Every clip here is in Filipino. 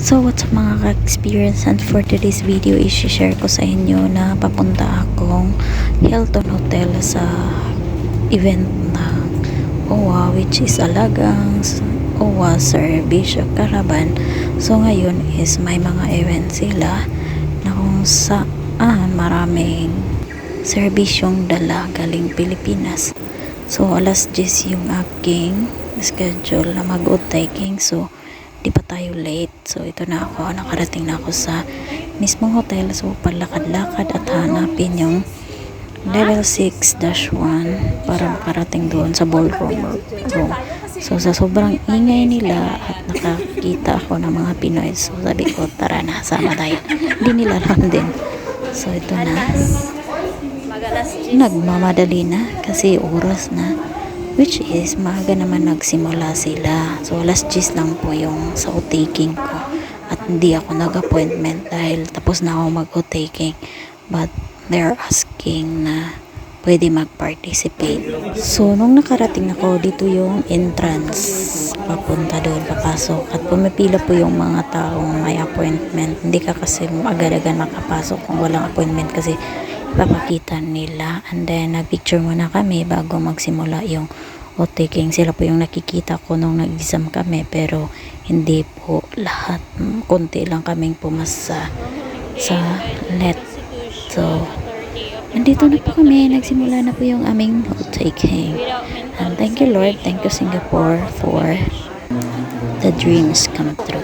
So what's up mga ka-experience and for today's video i-share ko sa inyo na papunta akong Hilton Hotel sa event na OWA which is Alagang OWA Servicio Caravan. So ngayon is may mga event sila na kung saan maraming serbisyong dala galing Pilipinas. So alas 10 yung aking schedule na mag-taking. So di pa tayo late. So, ito na ako. Nakarating na ako sa mismong hotel. So, palakad-lakad at hanapin yung level 6-1 para makarating doon sa ballroom room. So, sa sobrang ingay nila at nakakita ako ng mga Pinoy. So, sabi ko, tara na, sama tayo. Hindi nila alam din. So, ito na. Nagmamadali na kasi oras na which is maaga naman nagsimula sila. So alas 10 lang po yung sa taking ko. At hindi ako nag-appointment dahil tapos na ako mag-taking but they're asking na pwede mag-participate. So nung nakarating ako dito yung entrance. Papunta doon papasok. At pumipila po yung mga taong may appointment. Hindi ka kasi agad-agad makapasok kung walang appointment kasi ipapakita nila. And then nag-picture muna kami bago magsimula yung o taking sila po yung nakikita ko nung nag-exam kami pero hindi po lahat. Mm, konti lang kaming pumasa sa let so nandito na po kami. Nagsimula na po yung aming taking and thank you Lord. Thank you Singapore for the dreams come true.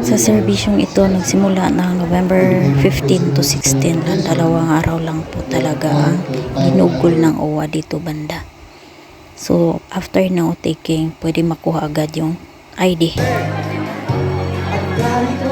Sa serbisyong ito, nagsimula na November 15 to 16 lang. Dalawang araw lang po talaga ang ginugol ng OWA dito banda. So, after ng taking, pwede makuha agad yung ID. Nakita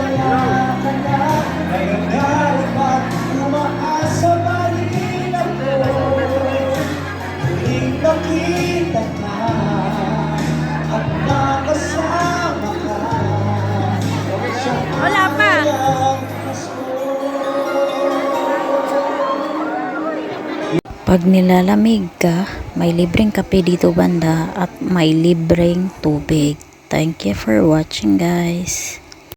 Pag nilalamig ka, may libreng kape dito banda at may libreng tubig. Thank you for watching guys.